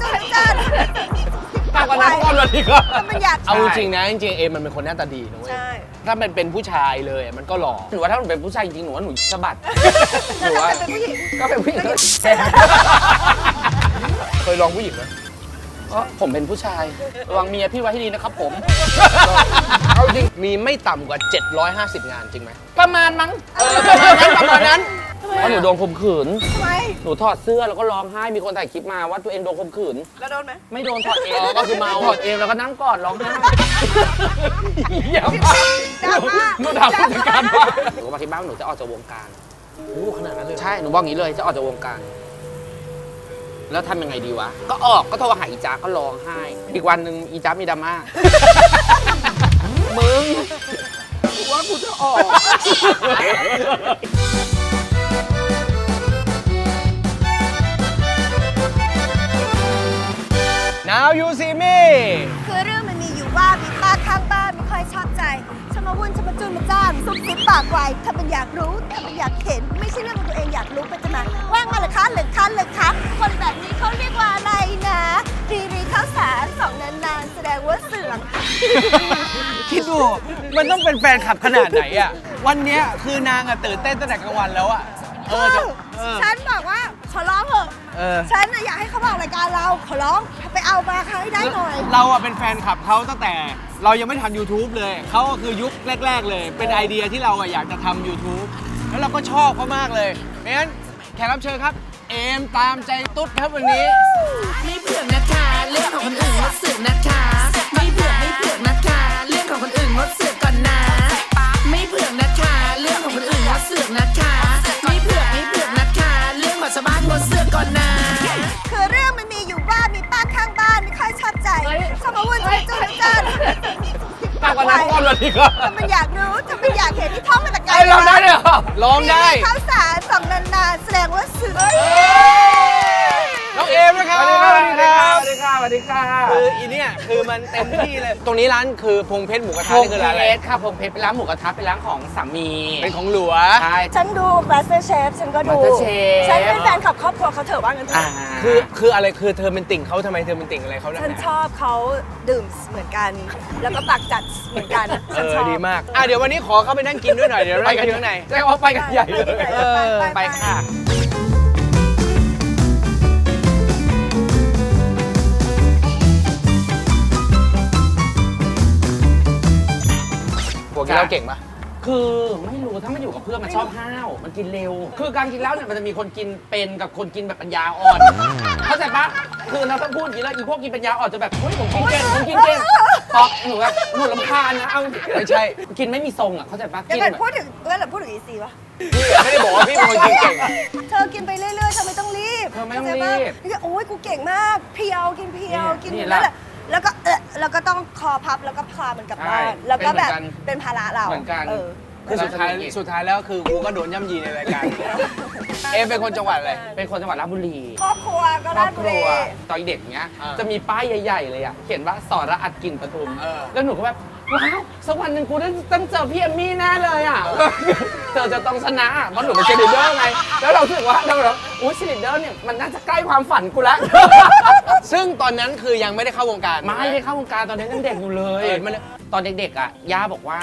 จุดกันมากกว่านั้นก้อนวันนี้ก็มันอยากเอาจริงๆนะจริงๆเอมมันเป็นคนหน้าตาดีนะเว้ย ใช่ ถ้ามันเป็นผู้ชายเลยมันก็หล่อหนูว่าถ้ามันเป็นผู้ชายจริงๆหนูว่าหนูสะบัดหแต่นูว่าถ้าเป็นผู้หญิง ก็เป็นผู้หญิงก็เคยลองผู้หญิงไหมก็ผมเป็นผู้ชาย ระวังเมียพี่ไว้ให้ดีนะครับผม เอาจริงมีไม่ต่ำกว่า 750 งานจริงไหมประมาณมั้งเออประมาณนั้นประมาณนั้น เพราะหนูโดนข่มขืน ทำไม หนูถอดเสื้อแล้วก็ร้องไห้ มีคนถ่ายคลิปมาว่าตัวเองโดนข่มขืน แล้วโดนไหมไม่โดนถอดเองก็คือเมาถอดเองแล้วก็นั่งกอดร้องไห้เหี้ยมากดราม่าหนูถามผู้จัดการว่าหนูก็มาคิดบ้างว่าหนูจะออกจากวงการ โอ้ขนาดนั้นเลยใช่ หนูบอกงี้เลยจะออกจากวงการ แล้วทำยังไงดีวะ ก็ออกก็โทรหาอีจ้าก็ร้องไห้ อีกวันหนึ่งอีจ้ามีดราม่า มึงว่ากูจะออก Now you see me คือเรื่องมันมีอยู่ว่ามีป้าข้างบ้านไม่ค่อยชอบใจฉันมาวุ่นฉันมาจุนมาจ้านซุบซิบปากไวถ้ามันอยากรู้ถ้ามันอยากเห็น ไม่ใช่เรื่องของตัวเองอยากรู้ไปจะมาว่างมาเหรือคะเหรือคะเหรือคะคนแบบนี้เขาเรียกว่าอะไรนะรีรีข้าวสารสองนานๆแสดงว่าเสื่อม คิดดู มันต้องเป็นแฟนคลับขนาดไหนอะ วันเนี้ยคือนางอะตื่นเต้นตั้งแต่กลางวันแล้วอะ เออจะเออ ฉันบอกว่าขอร้องเถอะ เออ ฉันน่ะอยากให้เขามาออกรายการเราขอร้องไปเอามาเขาให้ได้หน่อย เราอะเป็นแฟนคลับเขาตั้งแต่เรายังไม่ทำ YouTube เลย เขาก็คือยุคแรก ๆ เลย เป็นไอเดียที่เราอะอยากจะทำ YouTube แล้วเราก็ชอบเขามากเลยเพราะฉะนั้นแขกรับเชิญครับ เอมตามใจตุ๊ดครับวันนี้ ไม่เผือกนะคะ เรื่องของคนอื่นงดเสือกนะคะ ไม่เผือกไม่เผือกนะคะ เรื่องของคนอื่นงดเสือกก่อนนะ เสือกก่อนนะคือเรื่องมันมีอยู่ว่ามีป้าข้างบ้านไม่ค่อยชอบใจชอบมาวุ่นฉันจุนจ้านมากกว่านั้นก้อนวันนี้ก็ถ้ามันอยากรู้ถ้ามันอยากเห็นที่ท้องมันตะไกไอเราได้เลยเหรอร้องได้ข้าวสารสองนานๆแสดงว่าเสื่อม น้องเอมนะครับสวัสดีครับสวัสดีค่ะสวัสดีค่ะคืออีเนี่ยคือมันเต็มที่เลย ตรงนี้ร้านคือพงเพชรหมูกระทะพงนี่คือเพร้านอะไรชรค่ะพงเพชรเป็นร้านหมูกระทะเป็นร้านของสามีเป็นของหลัว ใช่ ฉันดู Master Chef ฉันก็ดู Master Chef ฉันเป็นแฟนคลับครอบครัวเขาเถอะว่างั้นเถอ่า อะคือคืออะไรคือเธอเป็นติ่งเขาทำไมเธอเป็นติ่งอะไรเขานักฉันหนาชอบเขาดื่มเหมือนกัน แล้วก็ปากจัดเหมือนกันเอฉันอชอบดีมากอะเดี๋ยววันนี้ขอเข้าไปนั่งกินด้วยหน่อยเดี๋ยวไปไปกักันนข้างใน ใช่ว่าไปกันใหญ่เลยเออไปค่ะ กินเหล้าเก่งปะคือไม่รู้ถ้ามันอยู่กับเพื่อนมันชอบห้าวมันกินเร็ว คือการกินเหล้าเนี่ยมันจะมีคนกินเป็นกับคนกินแบบปัญญาอ่อนเข้าใจปะคือเราต้องพูดอย่างนี้แล้วอีพวกกินปัญญาอ่อนจะแบบเฮ้ยผมกินเก่งผมกินเก่งพอหนูแบบหนูลำคาญนะเอาไม่ใช่กินไม่มีทรงอะเข้าใจปะเดี๋ยกิวนก่อนแบบพูดถึงเมื่อไหร่พูดถึงอีซีวะพี่ไม่ได้บอกว่าพี่เป็นคนกินเก่ง เธอกินไปเรื่อยๆเธอไม่ต้องรีบเธอไม่ต้องข้าใจรีปะบนี่ก็โอ้ยกูเก่งมากเพียวกินเพียวนี่กินนี่นั่นแหละละ แล้วก็เออแล้วก็ต้องคอพับแล้วก็พามันกลับบ้านใช่แล้วก็แบบเป็นเหมือนกันเป็นภาระเราเหมือนกันเออคือสุดท้ายสุดท้ายแล้วคือกูก็โดนย่ำยีในรายการ เอมเป็นคนจังหวัดอะไร เป็นคนจังหวัดราชบุรี ครอบครัวก็ครอราบชคบุรัรีวตอนเด็กเนี้ย อ่าจะมีป้ายใหญ่ ๆ เลยอะ เขียนว่าสอระอัดกลิ่นปทุม เออ แล้วหนูก็แบบ ว้าวสักวันหนึ่งกูได้ต้องเจอพี่เอมมี่แน่เลยอะเจอจะต้องชนะอะเพราะหนูเป็นเชลิเดอร์ไง แล้วเรารู้สึกว่าเราแบบอุ้ยเชลิเดอร์เนี่ยมันน่าจะใกล้ความฝันกูแล้วซึ่งตอนนั้นคือยังไม่ได้เข้าวงการไม่ได้เข้าวงการตอนนี้ยังเด็กอยู่เลยเออมันตอนเด็กๆอะย่าบอกว่า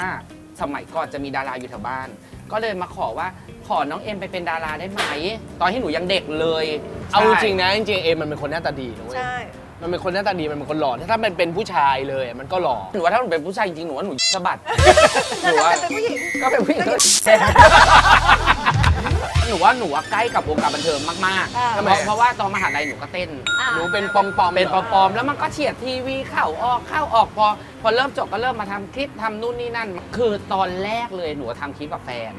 สมัยก่อนจะมีดาราอยู่แถวบ้าน ก็เลยมาขอว่าขอน้องเอ็มไปเป็นดาราได้ไหม ตอนที่หนูยังเด็กเลยเอาจริงใช่ๆนะจริงๆเอมมันเป็นคนหน้าตาดีนะเว้ย ใช่ มันเป็นคนหน้าตาดีมันเป็นคนหล่อ ถ้ามันเป็นผู้ชายเลยมันก็หล่อ หนูว่าถ้าหนูเป็นผู้ชายจริงๆหนูว่าหนูสะบัดหแต่นูถ้าว่าเป็นผู้หญิง ก็เป็นผู้หญิงก็หนูว่าหนูว่าใกล้กับวงการบันเทิงมากอ่า ๆเพราะเพราะว่าตอนมหาลัยหนูก็เต้น อ่า หนูเป็นปอมปอมๆเป็นหรปลอมๆแล้วมันก็เฉียดทีวีเข้าออกเข้าออกพอ พอเริ่มจบก็เริ่มมาทำคลิปทำนู่นนี่นั่น คือตอนแรกเลยหนูทำคลิปกับแฟน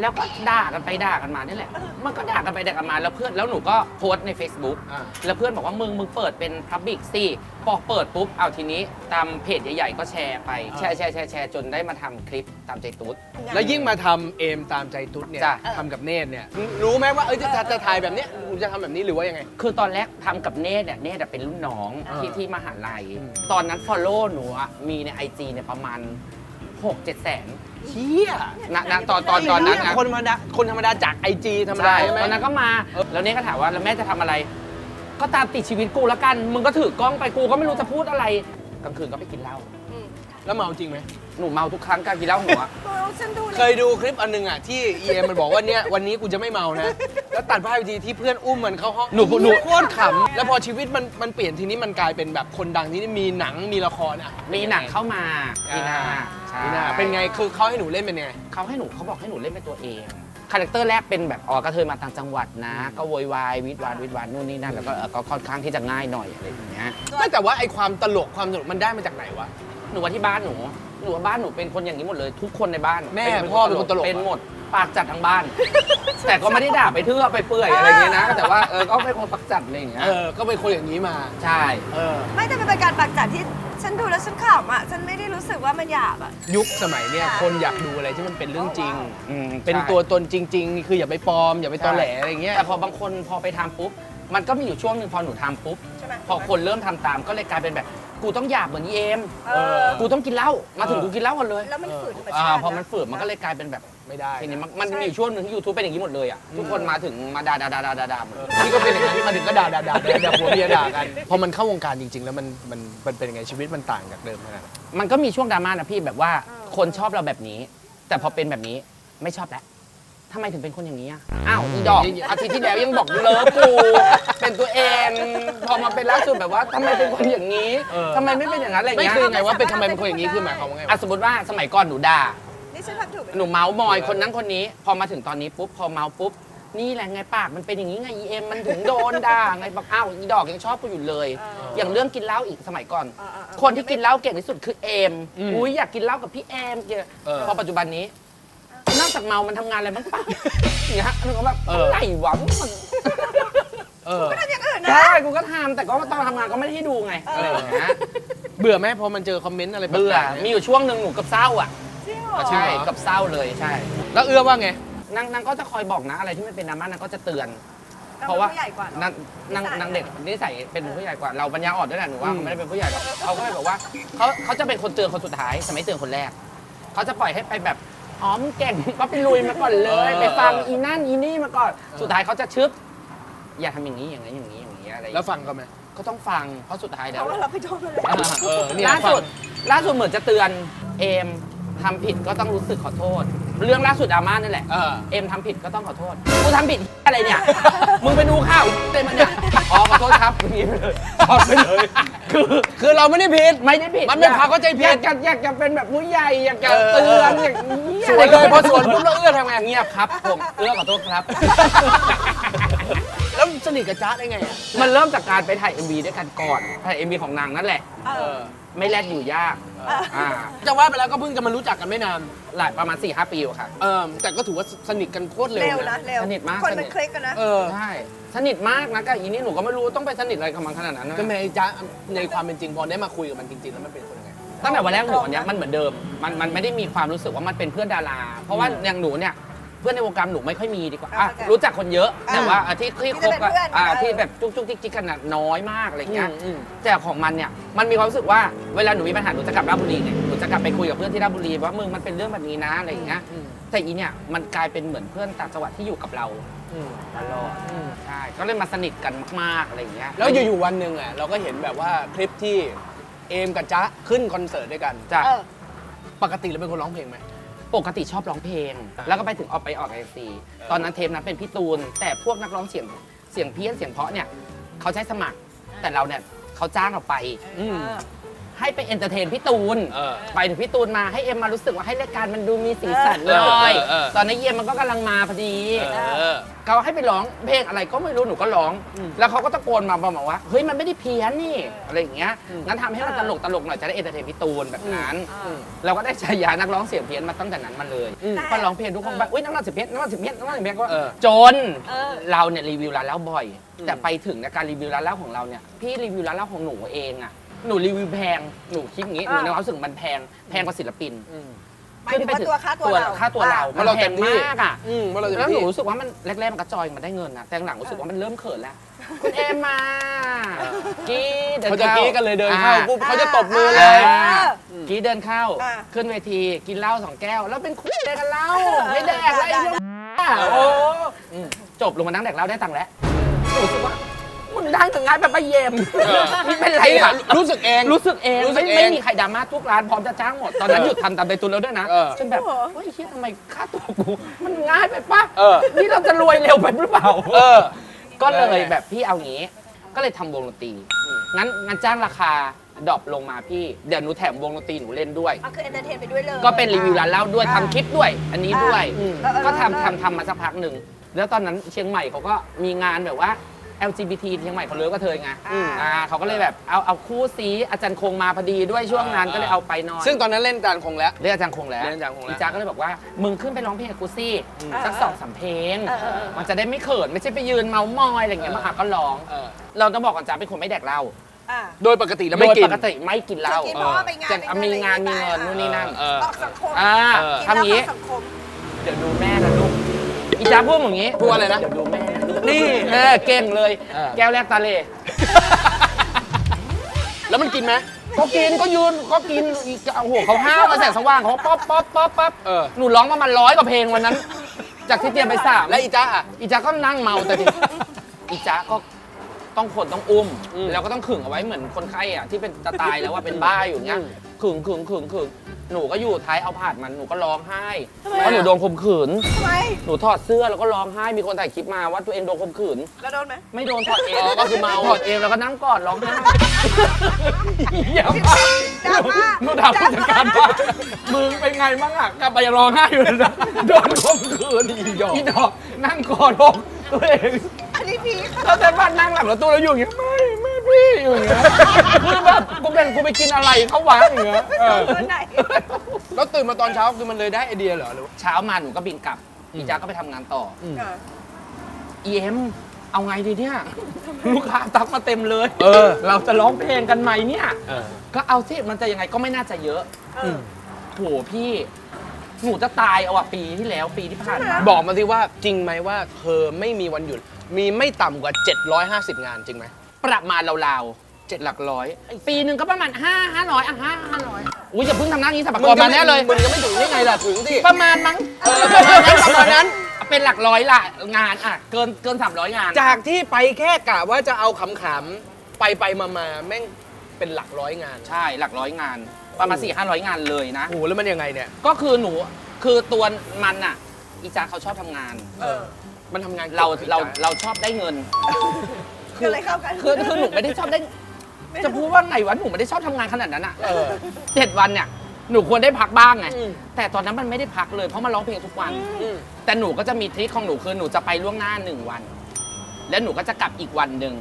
แล้วก็ด่ากันไปด่ากันมานี่แหละ มันก็ด่ากันไปด่ากันมาแล้วเพื่อนแล้วหนูก็โพสต์ใน Facebook อ่า แล้วเพื่อนบอกว่ามึงมึงเปิดเป็นพับบิกสิพอเปิดปุ๊บเอาทีนี้ตามเพจใหญ่ ๆ ก็แชร์ไปแชร์แชร์แชร์แชร์จนได้มาทำคลิปตามใจตุ๊ด แล้วยิ่งมาทำเอมตามใจตุ๊ดเนี่ยจ้ะ ทำกับเนตรเนี่ยรู้ไหมว่าเอ้ยจะจะจะถ่ายแบบเนี้ยกูจะทำแบบนี้หรือว่ายังไง คือตอนแรกทำกับเนธเนี่ยเนธอะเป็นรุ่นน้องอ่าที่ที่มหาลัยอืมตอนนั้น follow หนูอะมีใน IG เนี่ยประมาณ 6 7แสนเชี่ยณณตอนตอนตอนนั้นนะ คนธรรมดาคนธรรมดาจากไอจีธรรมดาใช่ไหมตอนนั้นก็มา แล้วเนธก็ถามว่าแล้วแม่จะทำอะไร ก็ตามติดชีวิตกูแล้วกัน มึงก็ถือกล้องไปกูก็ไม่รู้จะพูดอะไร กลางคืนก็ไปกินเหล้า แล้วเมาจริงไหม หนูเมาทุกครั้งการกินเหล้าหนูอะโอ้ฉันดูเคยดูคลิปอันหนึงอะที่เอ็มมันบอกว่าเนี่ยวันนี้กูจะไม่เมานะ แล้วตัดภาพอีกทีที่เพื่อนอุ้มมันเข้าห้องหนูหนู โคตรขำแล้วพอชีวิตมันมันเปลี่ยนทีนี้มันกลายเป็นแบบคนดังที่นี่มีหนังมีละครอะ มีหนังเข้ามามีนาใช่มีนา เป็นไงคือเขาให้หนูเล่นเป็นไง เขาให้หนูเขาบอกให้หนูเล่นเป็นตัวเอง คาแรคเตอร์แรกเป็นแบบอ๋อกระเทยมาต่างจังหวัดนะ ก็โวยวายวิดวานวิดวานนู่นนี่นั่นแล้วก็เออก็ค่อนข้างที่จะง่ายหน่อยอะไรอย่างเงี้ย ไม่แต่ว่าไอความตลกความสนุกมันได้มาจากไหนวะ หนูว่าที่บ้านหนู หนูว่าบ้านหนูเป็นคนอย่างนี้หมดเลย ทุกคนในบ้านแม่พ่อเป็นคนตลก เป็นหมด ปากจัดทั้งบ้าน แต่ก็ไม่ได้ด่าไปเทื่อไปเปื่อยอะไรอย่างเงี้ยนะ แต่ว่าเออก็เป็นคนปากจัดอะไรอย่างเงี้ยเออ ก็เป็นคนอย่างนี้มา ใช่ เออ ไม่แต่มันเป็นการปักจัดที่ฉันดูแล้วฉันขำอะ ฉันไม่ได้รู้สึกว่ามันหยาบอะ ยุคสมัยเนี่ยคนอยากดูอะไรที่มันเป็นเรื่องจริง อืมเป็นใช่ ตัวตนจริง ๆ คืออย่าไปปลอม อย่าไปตอแหลอะไรอย่างเงี้ย แต่พอบางคนพอไปทำปุ๊บ มันก็มีอยู่ช่วงหนึ่งพอหนูทำปุ๊บ ใช่ไหม พอคนเริ่มทำตามก็เลยกลายเป็นแบบ กูต้องหยาบเหมือนอีเอ็มเออ กูต้องกินเหล้ามาถึงเออกูกินเหล้ากันเลยแล้วมันฝืนธรรมอ่าชาติพอมันฝืนมันก็เลยกลายเป็นแบบ ไม่ได้ทีนี้นะมันมันมีอยู่ช่วงหนึ่งที่ยูทูบเป็นอย่างนี้หมดเลยอะทุกคนมาถึงมาด่าด่าด่าด่าด่าด่าหมดนี่ก็เป็นอย่างนั้นมาถึงก็ด่าด่าด่าด่าด่าผัวเมียด่ากันพอมันเข้าวงการจริง ๆ แล้วมันมันมันเป็นยังไงชีวิตมันต่างจากเดิมขนาดไหนมันก็มีช่วงดราม่านะพี่แบบว่าคนชอบเราแบบนี้ แต่พอเป็นแบบนี้ไม่ชอบแล้วทำไมถึงเป็นคนอย่างนี้อะอ้าวอีดอกอาทิตย์ที่แล้วยังบอกเลิฟกูเป็นตัวเองพอมาเป็นล่าสุดแบบว่าทำไมเป็นคนอย่างนี้เออทำไมไม่เป็นอย่างนั้นอะไรไม่เงี้ย คือยังไงว่าเป็นทำไมเป็นคนอย่างนี้คือหมายความว่าไงอะวะสมมติว่าสมัยก่อนหนูด่า นี่ฉันทำถูกไหมหนูเมาส์มอยคนนั้นคนนี้ พอมาถึงตอนนี้ปุ๊บพอเมาปุ๊บนี่แหละไงปากมันเป็นอย่างนี้ไงอีเอ็มมันถึงโดนด่าไงบอกอ้าวอีดอกยังชอบกูอยู่เลย อย่างเรื่องกินเหล้าอีกสมัยก่อนเออเออเออคนที่กินเหล้าเก่งที่สุดคือเอมอืมอุ้ยอยากกินเหล้ากับพี่เอมเกียเออพอปัจจุบันนี้นอกจากเมา มันทำงานอะไรบ้างปะอย่างเงี้ยหนูก็แบบเออออะไรวะมันเอออย่างอื่นนะ ใช่กูก็ทำแต่ก็ตอนทำงานก็ไม่ได้ให้ดูไงอะไรอย่างเงี้ย เบื่อไหมพอมันเจอคอมเมนต์อะไรแปลกๆเบื่อ นี่ย มีอยู่ช่วงหนึ่งหนูกับเศร้าอะจริงเหรอ ใช่จริงเหรอกับเศร้าเลยใช่ แล้วเอื้อว่าไงนางนางก็จะคอยบอกนะอะไรที่ไม่เป็นดราม่านางก็จะเตือนเราเพราะว่าป็นผู้ใหญ่กว่าเนอะนางนางนิสัยนางเด็กนิสัยเป็นผู้ใหญ่กว่าเราปัญญาอ่อนด้วยแหละหนูว่าอืมเขาไม่ได้เป็นผู้ใหญ่หรอกเขาก็เลยบอกว่าเขาเขาจะเป็นคนเตือนคนสุดท้ายจะไม่เตือนคนแรกเขาจะปล่อยให้ไปแบบอ๋อมงเก่งก็ไปลุยมาก่อนเลย ไปฟังอีนั่นอีนี่มาก่อนสุดท้ายเขาจะชึบ อย่าทำอย่างนี้อย่างนี้อย่างนี้อย่างนี้อะไรอย่างแล้วเงี้ยฟังกันไหมก็ต้องฟังเพราะสุดท้ายเพแล้วราะว่าเราไปโดนมาเลยอ่าเออเนี่ยล่าสุดฟังล่าสุดเหมือนจะเตือนเอม ทำผิดก็ต้องรู้สึกขอโทษ เรื่องล่าสุดดราม่านั่นแหละ เออ เอ็มทำผิดก็ต้องขอโทษ กูทำผิดอะไรเนี่ย มึงไปดูข่าวเต็มมันเนี่ย อ๋อขอโทษครับอย่างนี้ไปเลยช็อตไปเลย คือคือเราไม่ได้ผิด ไม่ได้ผิดมันเป็นความเข้าใจผิด อยากจะอยากจะเป็นแบบผู้ใหญ่อยากจะเออเตือนอย่างนี้สวนเลยพอสวนปุ๊บเราเอื้อทำไงเงียบครับ ผมเอื้อขอโทษครับ แล้วสนิทกับจ๊ะได้ไงอะมันเริ่มจากการไปถ่าย MV ด้วยกันก่อนถ่าย MV ของนางนั่นแหละเอเอออ ไม่แลกอยู่ยากอ่าจะว่าไปแล้วก็เพิ่งจะมารู้จักกันไม่นาน หลายประมาณ4ี่ห้าปีอยู่ค่ะเออแต่ก็ถือว่าสนิทกันโคตรเร็วเร็วนะนะเร็วสนิทมากคนสนิมันทคลิกกันนะ เออ ใช่สนิทมากนะกับอีนี่หนูก็ไม่รู้ต้องไปสนิทอะไรกับมันขนาดนั้นนะก็แม่จ๊ะในความเป็นจริงพอได้มาคุยกับมันจริงๆ แล้วมันเป็นคนยังไง ตั้งแต่วันแรกหนูวันเนี้ยมันเหมือนเดิมมันมันไม่ได้มีความรู้สึกว่ามันเป็นเพื่อนดารา เพราะว่าอืมอย่างหนูเนี่ย เพื่อนในวงการหนูไม่ค่อยมีดีกว่าอะเข้าใจรู้จักคนเยอะอ่าแต่ว่าอะที่ที่คบที่กับจะเป็นเพื่อนอ่าเออ ที่แบบจุกจุกจิกจิกกันน่ะน้อยมากอะไรเงี้ยอืมอืม แต่ของมันเนี่ยมันมีความรู้สึกว่าเวลาหนูมีปัญหาหนูจะกลับราชบุรีเนี่ยหนูจะกลับไปคุยกับเพื่อนที่ราชบุรีว่ามึงมันเป็นเรื่องแบบนี้นะอะไรอย่างเงี้ยอืมแต่อีเนี่ยมันกลายเป็นเหมือนเพื่อนต่างจังหวัดที่อยู่กับเราอืมตลอดอืมใช่ก็เลยมาสนิทกันมากๆอะไรอย่างเงี้ยแล้วอยู่ๆวันหนึ่งอะเราก็เห็นแบบว่าคลิปที่เอมกับจ๊ะขึ้นคอนเสิร์ตด้วยกัน จ้ะเออปกติเราเป็นคนร้องเพลงไหม ปกติชอบร้องเพลงอ่าแล้วก็ไปถึงออกไปออกไอซีตอนนั้นเทปนั้นเป็นพี่ตูน แต่พวกนักร้องเสียงเสียงเพี้ยนเสียงเพราะเนี่ยเขาใช้สมัคร แต่เราเนี่ยเขาจ้างเราไป อืม ให้ไปเอนเตอร์เทนพี่ตูนเออไปถึงพี่ตูนมาให้เอ็มมารู้สึกว่าให้รายการมันดูมีสีสันหน่อย เออเออเออ ตอนนี้เยี่ยมมันก็กำลังมาพอดี เออ เขาให้ไปร้องเพลงอะไรก็ไม่รู้หนูก็ร้องอืมแล้วเขาก็ตะโกนมาบอกว่าเฮ้ยมันไม่ได้เพี้ยนนี่อะไรอย่างเงี้ยอืมงั้นทำให้มันตลกตลกหน่อยจะได้เอนเตอร์เทนพี่ตูนแบบนั้นอืมเราก็ได้ฉายานักร้องเสียงเพี้ยนมาตั้งแต่นั้นมาเลยอืมพอร้องเพลงทุกคนแบบอุ้ยนักร้องเสียงเพี้ยนนักร้องเสียงเพี้ยนนักร้องเสียงเพี้ยนก็เออ จนเออ เราเนี่ยรีวิวร้านเหล้าบ่อยอืมแต่ไปถึงในการรีวิวร้านเหล้าของเราเนี่ยพี่รีวิวร้านเหล้าของหนูเองอะ หนูรีวิวแพง หนูคิดอย่างงี้ หนูในความรู้สึกมันแพง แพงกว่าศิลปินอืมหมายถึงว่าตัวค่าตัวเราค่าตัวเราเพราะเราแพเต็งมที่ มากอะอืมว่าเราจะแล้วหนูพี่รู้สึกว่ามันแรกๆมันก็จอยมันได้เงินนะแต่หลังๆรู้สึกว่ามันเริ่มเขินแล้ว คุณเอมมากี้เดินเขาจะเข้า กี้กันเลยเดินเข้าอ่ปุ๊บเขาจะตบมือเลอ่ยากี้เดินเข้า อ่าขึ้นเวทีกินเหล้าสองแก้ว แล้วเป็นคุยอะไรกันเล่าไม่แดกแล้วไอ้ได้ เรื่องเออโอ้อืมจบลงมานั่งแดกเหล้าได้ตังค์แล้วหนูรู้สึกว่า มึงได้ถึงงานแบบไปเยมนี่เป็นไรไอ้เนี่ยอะรู้สึกเอง รู้สึกเองรู้สึไม่กเองไม่มีใครดราม่าทุกร้านพร้อมจะจ้างหมด ตอนนั้นเออหยุดทำตามใจตุนแล้วด้วยนะเออ จนแบบเฮ้ยเฮียทำไมค่าตัวกู มันง่ายไปปะเออ นี่เราจะรวยเร็วไปหรือเปล่า เออ ก็เลยแบบพี่เอางี้ ก็เลยทำวงดนตรี งั้นงั้นจ้างราคาดรอปลงมาพี่ เดี๋ยวหนูแถมวงดนตรีหนูเล่นด้วยก็คือเอนเตอร์เทนไปด้วยเลย ก็เป็นรีวิวร้านเหล้าด้วยทำคลิปด้วย อันนี้ด้วยอืมเออเออก็เออทำทำทำมาสักพักหนึ่ง แล้วตอนนั้นเชียงใหม่เขาก็มีงานแบบว่า LGBT เชียงใหม่เขาเลิกก็เทยไงอืม อ่าเขาก็เลยแบบเอาเอาคู่ซีอาจารย์คงมาพอดีด้วยช่วงนั้นก็เลยเอาไปหนอน ซึ่งตอนนั้นเล่นจานคงแล้ว เรียกอาจารย์คงแล้วเรียกอาจารย์คงแล้วอีจ้าก็เลยบอกว่า มึงขึ้นไปร้องเพลงกับกูซี่สักสองสามเพลงเออเออเออมันจะได้ไม่เขิน ไม่ใช่ไปยืนเมามอยอะไรอย่างเงี้ยมาหาก็ร้อง เออเราต้องบอกก่อนจ้าเป็นคนไม่แดกเหล้าอ่าโดยปกติแล้วไม่กิน โดยปกติไม่กินเหล้าจะกินเพราะว่าไปงานแต่ไปมีงานมีอะไรเงินนู่นนี่นั่น เออ ออกสังคมอ่าเออกินทำอย่างนี้นี้สังคม เดี๋ยวดูแม่นะลูกอีจ้าพูดอย่างนี้พูดว่าอะไรนะ เดี๋ยวดูแม่ นะลูกนี่เออเก่งเลย เออ แก้วแรกตาเลแล้วมันกินไหมก็กินก็ยืนก็กินอีกโอ้โหเขาห้าวมาแสงสว่างเขาป๊อปป๊อปป๊อปป๊อปเออ หนูร้องประมาณร้อยกว่าเพลงวันนั้น จากที่เตรียมไปสามและอีจ้าอะ อีจ้าก็นั่งเมาแต่ทีอีจ้าก็ต้องขนต้องอุ้มอืมแล้วก็ต้องขึงเอาไว้เหมือนคนไข้อะที่เป็นจะตายแล้วว่าเป็นบ้าอยู่เงี้ยอืม ขึงขึงขึงขึงหนูก็อยู่ท้ายเอาผาดมันหนูก็ร้องไห้ทำไมเพราะหนูอะโดนข่มขืน ทำไม หนูถอดเสื้อแล้วก็ร้องไห้มีคนถ่ายคลิปมาว่าตัวเองโดนข่มขืน แล้วโดนไหมไม่โดนถอดเองอ๋อก็คือเมาถอดเองแล้วก็นั่งกอดร้องไห้อย่าดราม่าหนูถามผู้จัดการว่ามึงเป็นไงบ้างอะกลับไปยังร้องไห้อยู่เลยนะโดนข่มขืนอีดอกอีดอกนั่งกอดอกตัวเองอันนี้พีคเขาแต่บ้านนั่งหลังรถตู้แล้วอยู่อย่างเงี้ยไม่ไม่ พี่อยู่อย่างเงี้ยคือแบบกูเป็นกูไปกินอะไรเขาวะอย่างเงี้ยเออเออไหน แล้วตื่นมาตอนเช้าคือมันเลยได้ไอเดียเหรอหรือว่าเช้ามาหนูก็บินกลับอีจ้าก็ไปทำงานต่ออะเอ็มเอาไงดีเนี่ย ลูกค้าทักมาเต็มเลย เออ เราจะร้องเพลงกันไหมเนี่ย เออ ก็เอาสิมันจะยังไงก็ไม่น่าจะเยอะเออ โหพี่ หนูจะตายเอาอะปีที่แล้วปีที่ผ่านมา บอกมาสิว่าจริงไหมว่าเธอไม่มีวันหยุด มีไม่ต่ำกว่า 750 งานจริงไหม ประมาณราวๆเจ็ดหลักร้อย ปีหนึ่งก็ประมาณห้าห้าร้อยอะห้าห้าร้อยอุ้ยอย่าเพิ่งทำหน้านี้สัปดาห์มาแน่เลย มึงยังไม่ถึงได้ไงล่ะ ถึงสิ ประมาณมั้งเออประมาณนั้นประมาณนั้น เป็นหลักร้อยละงานอะ เกินเกินสามร้อยงาน จากที่ไปแค่กะว่าจะเอาขำๆไปไปมามาแม่งเป็นหลักร้อยงาน ใช่หลักร้อยงาน ประมาณสี่ห้าร้อยงานเลยนะ โอ้โหแล้วมันยังไงเนี่ย ก็คือหนูคือตัวมันอะ อีจาเขาชอบทำงาน เออ มันทำงานเรากี่ยวเรากับเราชอบได้เงิน ก็เลยเข้ากันคือคือหนูไม่ได้ชอบได้จะพูดว่าไงวะหนูไม่ได้ชอบทำงานขนาดนั้นอะเออ เจ็ดวันเนี่ยหนูควรได้พักบ้างไงอืม แต่ตอนนั้นมันไม่ได้พักเลยเพราะมันร้องเพลงทุกวัน อืม แต่หนูก็จะมีทริคของหนูคือหนูจะไปล่วงหน้าหนึ่งวัน แล้วหนูก็จะกลับอีกวันหนึ่ง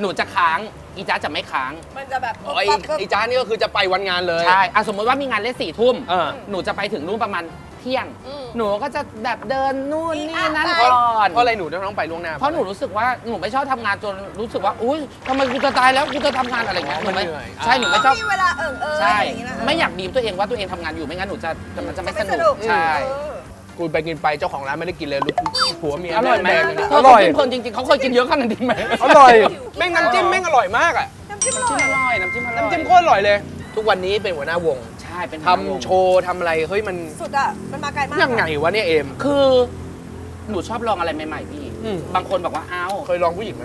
หนูจะค้างอีจ้าจะไม่ค้างมันจะแบบอ๋อไอ้ไอ้จ้านี่ก็คือจะไปวันงานเลย ใช่อะสมมติว่ามีงานเล่นสี่ทุ่มเออ หนูจะไปถึงนู่นประมาณ เที่ยง อืม หนูก็จะแบบเดินนู่นนี่นั่นอะก่อนเพราะอะไรหนูต้องไปล่วงหน้า เพราะหนูรู้สึกว่าหนูไม่ชอบทำงานจนรู้สึกว่าอุ้ยทำไมกูจะตายแล้วกูจะทำงานอะไรอย่างเงี้ยหนูไม่เหนื่อย ใช่หนูไม่ชอบ มีเวลาเอิงเอิงใช่ อย่างนี้นะไม่อยากบีบตัวเองว่าตัวเองทำงานอยู่ไม่งั้นหนูจะมันจะไม่สไม่นุกใช่เออกูไปกินไปเจ้าของร้านไม่ได้กินเลยลูกผัวเมียอร่อยไหมแดงเลยอร่อยเพลินจริงๆเขาเคยกินเยอะขนาดนี้ไหมอร่อย แม่งน้ำจิ้มแม่งอร่อยมากอะน้ำจิ้มอน้ำร่จิ้อมยอร่อยน้ำจิ้มอร่อยน้ำจิ้มโคตรอร่อยเลย ทุกวันนี้เป็นหัวหน้าวงใช่ เป็นทำโชว์ทำอะไรเฮ้ยมันสุดอะ มันมาไกลมากยังไงวะเนี่ยเอม คือหนูชอบลองอะไรใหม่ๆพี่ อืม บางคนบอกว่าอ้าวเคยลองผู้หญิงไหม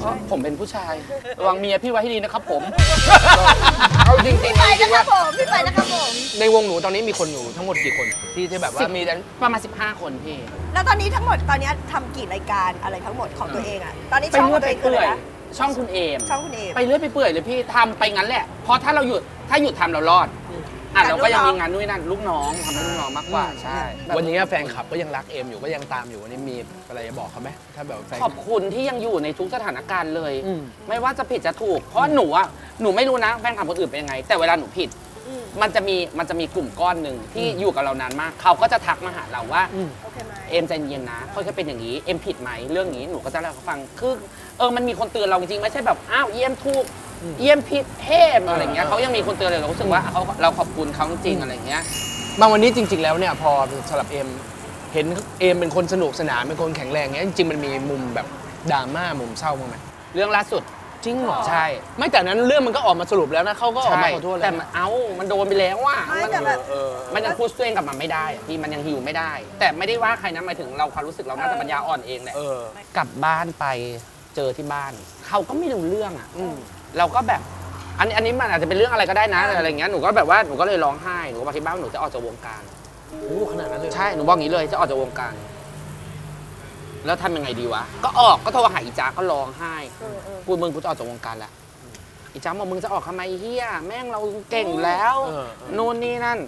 เพราะผมเป็นผู้ชายระวังเมียพี่ไว้ให้ดีนะครับผม เอาจริงๆพี่นะไปจรินะงๆครัว่าบผมพี่ไปนะครับผมในวงหนูตอนนี้มีคนอยู่ทั้งหมดกี่คนที่ที่แบบว่าสิบ มีแต่ประมาณ 15 คนพี่ แล้วตอนนี้ทั้งหมดตอนนี้ทำกี่รายการอะไรทั้งหมดของตัวเองอะ ตอนนี้ไปช่องเรื่ขออยงไปตัวเองคือเปื่อะไรอยนะช่องคุณเอม ช่องคุณเอมไปเรื่อยไปเปื่อยเลยพี่ทำไปงั้นแหละเพราะถ้าเราหยุดถ้าหยุดทำเรารอด อะแต่เราก็ยังลูมีกน้องงานนู่นนนั่นลูกน้องทำให้ลูกน้องมากกว่าใช่วันนี้แฟนคลับก็ยังรักเอมอยู่ก็ยังตามอยู่วันนี้มีอะไรจะบอกเขาไหมถ้าแบบแฟนขอบคุณที่ยังอยู่ในทุกสถานการณ์เลยอืมไม่ว่าจะผิดจะถูก เพราะหนูอะหนูไม่รู้นะแฟนคลับคนอื่นเป็นยังไง แต่เวลาหนูผิดอืมมันจะมีมันจะมีกลุ่มก้อนหนึ่งที่อยู่กับเรานานมาก เขาก็จะทักมาหาเราว่าอืมโอเคไหมเอ็มใจเย็นนะค่อยๆเป็นอย่างนี้เอ็มผิดไหมเรื่องนี้หนูก็จะเล่าให้เขาฟังคือเออมันมีคนเตือนเราจริงๆไม่ใช่แบบอ้าวเยี่ยมถูก เยี่ยมผิดเทพอะไรเงี้ยเขายังมีคนเตือนเลยเรารู้สึกว่าเขาเราขอบคุณเขาจริงๆอะไรเงี้ยมาวันนี้จริง ๆ แล้วเนี่ยพอสำหรับเอมเห็นเอมเป็นคนสนุกสนานเป็นคนแข็งแรงเงี้ยจริงๆมันมีมุมแบบดราม่ามุมเศร้าบ้างไหมเรื่องล่าสุดจริงเหรอใช่ ไม่แต่นั้นเรื่องมันก็ออกมาสรุปแล้วนะเขาก็ออกใช่มาขอโทษแล้วแต่มันเอ้ามันโดนไปแล้วอะไม่มันแต่แบบเออมันยังพูดตัวเองกลับมาไม่ได้อะพี่มันยังหิวไม่ได้ แต่ไม่ได้ว่าใครนะหมายถึงเราความรู้สึกเราน่าจะปัญญาอ่อนเองแหละเออกลับบ้านไปเจอที่บ้านเขาก็ไม่รู้เรื่องอะ เราก็แบบอันนี้อันนี้มันอาจจะเป็นเรื่องอะไรก็ได้นะอะไรอย่างเงี้ยหนูก็แบบว่าหนูก็เลยร้องไห้หนูก็บอกที่บ้านว่าหนูจะออกจากวงการ โอ้ขนาดนั้นเลยใช่ หนูบอกอย่างนี้เลยจะออกจากวงการ แล้วทำยังไงดีวะ ก็ออกก็โทรหาอีจ้าก็ร้องไห้พูดมึงกูจะออกจากวงการแล้ว อีจ้าบอกมึงจะออกทำไมเฮียแม่งเราเก่งอยู่แล้วเออเออ นู่นนี่นั่น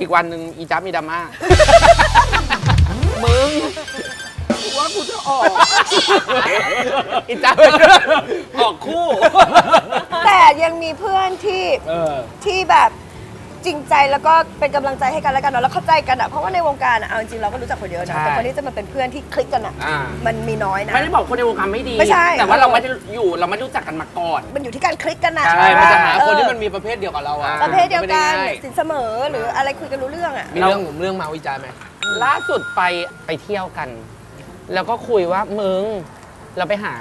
อีกวันหนึ่งอีจ้ามีดราม่ามึง กูว่ากูจะออกอีจ้าออกคู่ แต่ยังมีเพื่อนที่เออ ที่แบบจริงใจแล้วก็เป็นกำลังใจให้กันและกันเนอะแล้วเข้าใจกันอะเพราะว่าในวงการอะเอาจริงๆเราก็รู้จักคนเยอะนะใช่แต่คนที่จะมาเป็นเพื่อนที่คลิกกันอะอ่ามันมีน้อยนะ ไม่ได้บอกคนในวงการไม่ดี ไม่ใช่ แต่ว่าเราไม่ได้อยู่เราไม่รู้จักกันมาก่อน มันอยู่ที่การคลิกกันนะใช่ใช่มันจะหาคนที่เออมันมีประเภทเดียวกับเราอะประเภทเดียวกันไม่ไง่ายสินเสมอหรืออะไรคุยกันรู้เรื่องอะ มีเรื่องเรื่องเมาวิจารณ์ไหมล่าสุดไปไปเที่ยวกัน แล้วก็คุยว่ามึง เราไปหา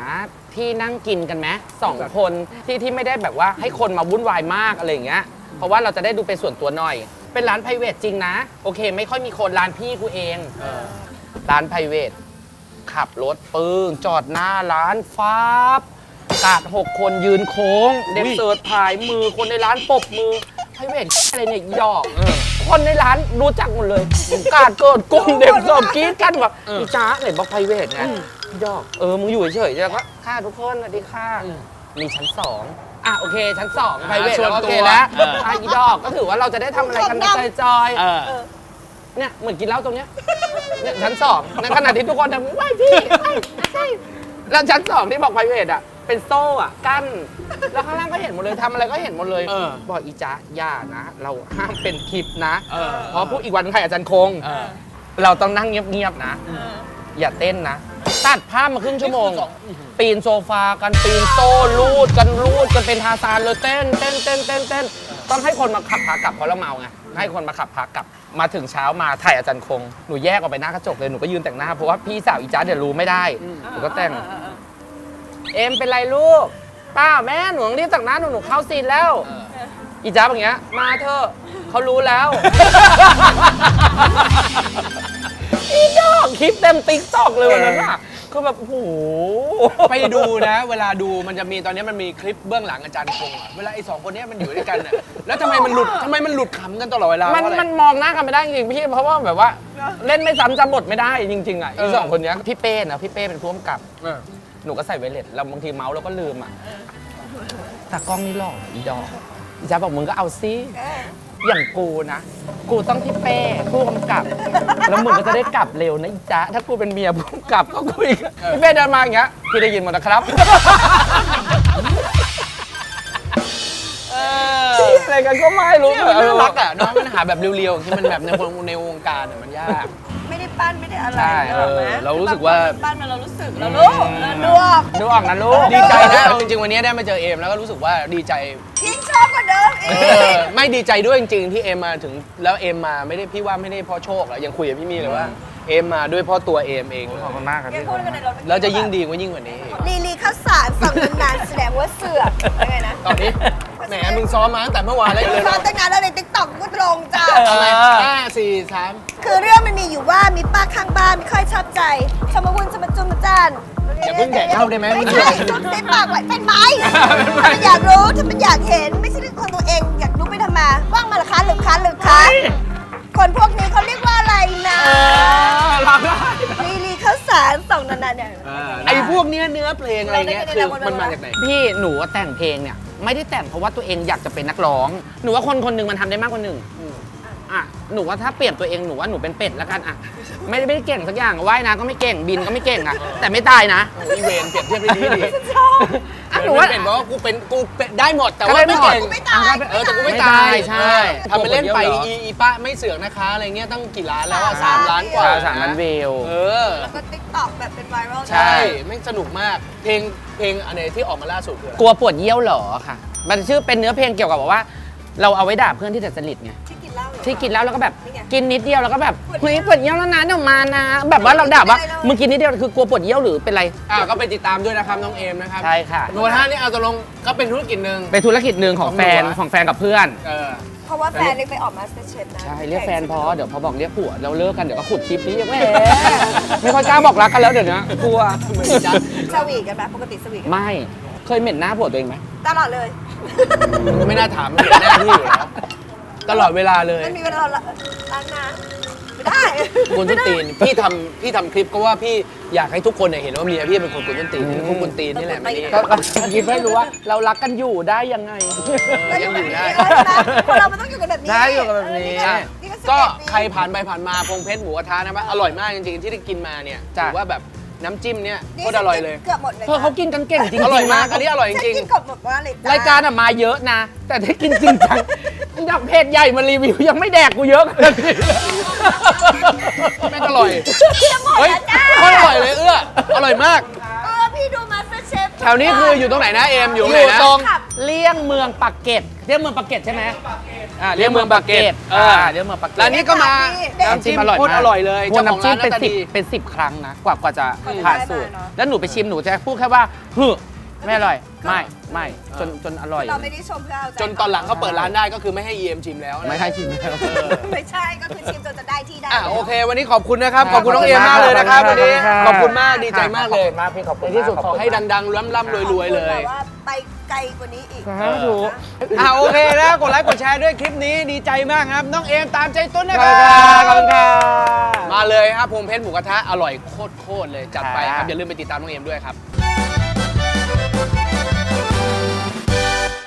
ที่นั่งกินกันไหมสองคนที่ที่ไม่ได้แบบว่าให้คนมาวุ่นวายมากอะไรอย่างเงี้ย เพราะว่าเราจะได้ดูเป็นส่วนตัวหน่อย เป็นร้าน p r i v a t จริงนะ โอเค ไม่ค่อยมีคนร้านพี่กูเองเออร้าน p r i v a t ขับรถปึ้งจอดหน้าร้านฟ้าบกาดหกคนยืนโค้ง เด็กเสิร์ฟถ่ายมือคนในร้านปรบมือ p r i v a t อะไรเนี่ยหยอก คนในร้านรู้จักหมดเลย กาดเกิดกงเด็กเสิร์ฟกรี๊ดกันแบบอีจ้าไหนบอกไพรเวทไงยอกเออมึงอยู่เฉยๆแล้วก็ค่ะทุกคนสวัสดีค่ะมีชั้นสองอะโอเคชั้นสองไพรเวทส่วนโอตัวเคแล้วเอออะอีดอกก็ถือว่าเราจะได้ทำอะไรกันแบบจอยเออๆเนี่ยเหมือนกินเหล้าตรงเนี้ยเนี่ยชั้นสองในขณะที่ทุกคนทำว้ายพี่ไม่ไม่ใช่แล้วชั้นสองที่บอกไพรเวทอะ เป็นโซ่อะกั้น แล้วข้างล่างก็เห็นหมดเลยทำอะไรก็เห็นหมดเลย เออบอกอีจ๊ะอย่านะ เราห้ามเป็นคลิปนะเออเพราะพูดอีกวันใครอาจารย์คง เออ เราต้องนั่งเงียบๆนะ อย่าเต้นนะ ตัดภาพมาครึ่งชั่วโมงปีนโซฟากันปีนโซ่ลูดกันลูดกันเป็นทาซานเลยเต้นเต้นเต้นเต้นเต้นต้องให้คนมาขับพากลับเพราะเราเมาไงให้คนมาขับพากลับมาถึงเช้ามาถ่ายอาจารย์คงหนูแยกออกไปหน้ากระจกเลยหนูก็ยืนแต่งหน้าเพราะว่าพี่สาวอีจ้าเดี๋ยวรู้ไม่ได้หนูก็แต่ง เอ็มเป็นไรลูกป้าแม่หนูต้องรีบแต่งหน้าหนูหนูเข้าซีนแล้ว อีจ้าบอย่างเงี้ย มาเถอะเขารู้แล้ว อีดอกคลิปเต็มติ๊กตอกเลยวันนั้นอะคือแบบโอ้โหไปดูนะ เวลาดูมันจะมีตอนนี้มันมีคลิปเบื้องหลังอาจารย์คงอะเวลาไอ้สองคนเนี้ยมันอยู่ด้วยกันน่ะแล้วทำไมมันหลุดทำไมมันหลุดขำกันตลอดเวลามันเพราะอะไรมันมองหน้ากันไม่ได้จริงๆพี่ เพราะว่าแบบว่า เล่นไม่ซ้ำจำบทไม่ได้จริงๆอะเออีอสองคนเนี้ยพี่เป้นะพี่เป้เป็นผู้กำกับเออ หนูก็ใส่ไวเลสเราบางทีเมาส์เราก็ลืมอะแต่กล้องนี่หล่ออีดอกอีจ้าบอกมึงก็เอาซิอย่างกูนะ กูต้องพี่เป้ผู้กำกับ แล้วมึงก็จะได้กลับเร็วนะอีจ๊ะถ้ากูเป็นเมียผู้กำกับก็คุยกันพี่เป้เดินมาอย่างเงี้ยพี่ได้ยินหมดนะครับ อะไรกันก็ไม่รู้เนี่ยมันน่ารักอะน้องมันหาแบบเรียวๆที่มันแบบในวงในวงการอะมันยาก ไม่ได้ปั้นไม่ได้อะไรใช่นึกออกไหมเออเรารู้สึกว่า ปั้นมาเรารู้สึกเรารู้เราดูออกดูออกนะลูกดีใจนะเอาจริงๆวันนี้ได้มาเจอเอมแล้วก็รู้สึกว่าดีใจ ยิ่งชอบกว่าเดิมอีเอกอไม่ดีใจด้วยจริงๆที่เอมมาถึงแล้วเอมมาไม่ได้พี่ว่าไม่ได้เพราะโชคอะยังคุยกับพี่มี่เลยว่า เอมมาด้วยเพราะตัวเอมเองเลยขอบคุณมากครับยังพี่พูดกันในรถเมื่อกี้แล้วจะยิ่งดีกว่ายิ่งกว่านี้อีกลีลีข้าวสารฝั่งนานๆแสดงว่าเสือกยังไงนะตอนนี้แหมมึงซ้อมมาตั้งแต่เมื่อวานแล้วเลยซ้อมตั้งนานแล้วในติ๊กต็อกก็ตรงจ้าทำไมห้าสี่สามคือเรื่องมันมีอยู่ว่ามีป้าข้างบ้านไม่ค่อยชอบใจชมวุ่นชมจุนมาจ้านอย่าเพิ่งแดกเข้าได้ไหมไม่ใช่จุดซิปากไว้เป็นไหมถ้ามันอยากรู้ถ้ามันอยากเห็นไม่ใช่เรื่องของตัวเองอยากรู้ไปทำไมว่างมาเหรือคะหรือคะหรือคะคนพวกนี้เขา วกเนี้ยเนื้อเพลงอะไรเงี้ยคือมันมาจากไหน พี่หนูว่าแต่งเพลงเนี่ยไม่ได้แต่งเพราะว่าตัวเองอยากจะเป็นนักร้อง หนูว่าคนคนหนึ่งมันทำได้มากกว่าหนึ่งอะหนูว่าถ้าเปลี่ยนตัวเองหนูว่าหนูเป็นเป็ดแล้วกันอะไม่ได้ไม่ได้เก่งสักอย่างว่ายน้ำก็ไม่เก่งบินก็ไม่เก่งอะแต่ไม่ตายนะโอ้ยเวนเปรียบเทียบได้ดีดีอะ หหนูนูว่าว่า เป็นเพราะว่ากูเป็นกูเป็นได้หมดแต่ก็ว่าได้ไม่หมดเก่งไม่ตายเออแต่กูไม่ไม่ตายตายใช่ทำไปเล่นไปกลัวคนเยอะเหรออีอีป้าไม่เสือกนะคะอะไรเงี้ยตั้งกี่ล้านแล้วอะสามล้านกว่าใช่สามล้านวิว เออ แล้วก็ติ๊กต็อกแบบเป็นไวรัลใช่แม่งสนุกมาก เพลงเพลงอันไหนที่ออกมาล่าสุดคืออะไรกลัวปวดเยี่ยวเหรอค่ะ มันชื่อเป็นเนื้อเพลงเกี่ยวกับแบบว่า เราเอาไว้ด่าเพื่อนที่แต่สนิทไง ที่กินเหล้าเหรอที่กินแล้วแล้วก็แบบ นี่ไง กินนิดเดียวแล้วก็แบบปวดเยี่เฮ้ยยวปวดเยี่ยวแล้วนะเดี๋ยวมานะ แบบว่าเราด่าว่าไม่ได้เลยมึงกินนิดเดียวคือกลัวปวดเยี่ยวหรือเป็นไร อ่าก็ไปติดตามด้วยนะครับน้องเอมนะครับใช่ค่ะโนท่านี่เอาตกลงก็เป็นธุรกิจหนึ่งเป็นธุรกิจหนึ่งของแฟนของหนูอะของแฟนกับเพื่อน เออเพราะว่าแฟนเล็กไปออกมาสเตอร์เชฟนะใช่เรียกแฟนพอเดี๋ยวพอบอกเรียกผัวเราเลิกกันเดี๋ยวก็ขุดคลิปนี้แหมไม่ค่อยกล้าบอกรักกันแล้วเดี๋ยวนี้กลัวสวีทกันไหมปกติสวีทกันไหมไม่เคยเหม็นหน้าผัวตัวเองไหมตลอดเลยไม่น่าถามเห็นหน้าพี่อยู่แล้ว ตลอดเวลาเลยมันมีเวลาล้างน้ำไม่ได้ กวนต้นตีนพี่ทำพี่ทำคลิปก็ว่าพี่อยากให้ทุกคนเนี่ยเห็นว่าเมียพี่เป็นคนกวนต้นตีนนี่พวกกวนตีนนี่แหละไม่นี่ก็ก็คิดให้รู้ว่า เรารักกันอยู่ได้ยังไง ก็อยู่แบบนี้เลยนะคนเรามันต้องอยู่กันแบบนี้ใช่อยู่กันแบบนี้ เออใช่นี่ก็สิบเอ็ดปีใครผ่านไปผ่านมาพงเพชรหมูกระทะนะว่าอร่อยมากจริงๆที่ได้กินมาเนี่ยจ้ะ ถือว่าแบบ น้ำจิ้มเนี่ยนี่โคตรอร่อยเลยเกือบหมดเลยเธอเขากินกันเก่งจริงๆอร่อยมากนะอันนี้อร่อยจฉันริงกินเกือบหมดว่าเลยจ้รายการอะมาเยอะนะ แต่ได้กินจริงจังอยากเพจใหญ่มารีวิวยังไม่แดกกูเยอะขนาดนี้ๆแม่งอร่อย จะหมดเฮ้ยแล้วจ้า โคตรอร่อยเลยเอื้อ อร่อยมาก แถวนี้คืออยู่ตรงไหนนะเอมอยู่อตรงไหนยู่นะ ตรงเลี่ยงเมืองปากเกร็ดเลี่ยงเมืองปากเกร็ดใช่ไหมอ่าเลี่ยงเมืองปากเกร็ดอ่าเออเลี่ยงเมืองปากเกร็ดร้านนี้ก็มาน้ำน้ำจิ้จิ้มมโคตรอร่อยเลยโอ้เจ้าของน้ำจิ้ร้ามนหเป็นน้าตาสิบดีเป็นสิบครั้งนะกว่ากว่าจะกว่าจะผ่านได้สูตรมาเนอะแล้วหนูไปชิมหนูจะพูดแค่ว่าฮึ ไม่อร่อยไม่ไม่จนจนอร่อย เราไม่ได้ชมเพื่อเอาใจจนตอนหลังเขาเปิดร้านได้ก็คือไม่ให้เอมชิมแล้วนะไม่ให้ชิมแล้ว ไม่ใช่ ก็คือชิมจนจะได้ที่ได้อะโอเค วันนี้ขอบคุณนะครับ ขอบคุณน้องเอมมากเลยนะครับวันนี้ขอบคุณมากดีใจมากเลยขอบคุณมากพี่ขอบคุณในที่สุดมากขอให้ดังๆร่ำๆรวยๆเลย แบบว่าไปไกลกว่านี้อีกสาธุอะโอเคนะกดไลค์กดแชร์ด้วยคลิปนี้ดีใจมากครับ น้องเอมตามใจตุ้นนะขคอบรัคุณครับขอบคุณครับ มาเลยครับพงเพชรหมูกระทะอร่อยโคตรๆเลยจัดไปคครัรับบอย่าลืมไปติดตามน้องเอมด้วยครับเ